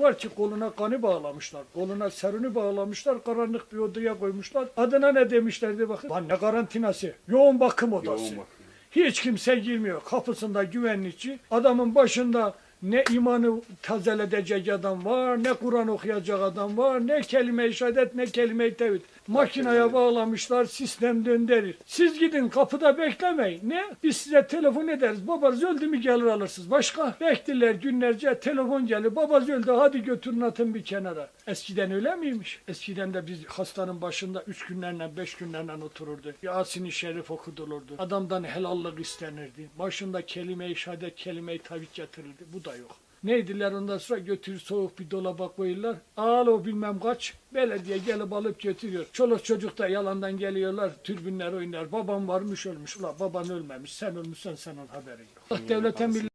var ki koluna kanı bağlamışlar. Koluna seruni bağlamışlar. Karanlık bir odaya koymuşlar. Adına ne demişlerdi bakın. Lan ne karantinası? Yoğun bakım odası. Yoğun bakım. Hiç kimse girmiyor. Kapısında güvenlikçi. Adamın başında ne imanı tazeledecek adam var, ne Kur'an okuyacak adam var, ne kelime-i şehadet, ne kelime-i tevhid. Makineye bağlamışlar, sistem döndürür. Siz gidin kapıda beklemeyin. Ne? Biz size telefon ederiz. Babanız öldü mü gelir alırsınız. Başka? Bektiler günlerce telefon gelir. Babanız öldü hadi götürün atın bir kenara. Eskiden öyle miymiş? Eskiden de biz hastanın başında üç günlerle beş günlerle otururdu. Yasin-i Şerif okudulurdu. Adamdan helallık istenirdi. Başında kelime-i şehadet, kelime-i tevhid getirildi. Bu da yok. Neydiler ondan sonra götür soğuk bir dolaba koyuyorlar. Al o bilmem kaç. Belediye gelip alıp götürüyor. Çoluk çocuk da yalandan geliyorlar. Türbünler oynar. Babam varmış ölmüş. Ulan baban ölmemiş. Sen ölmüşsen senin haberin yok. Allah devlete millet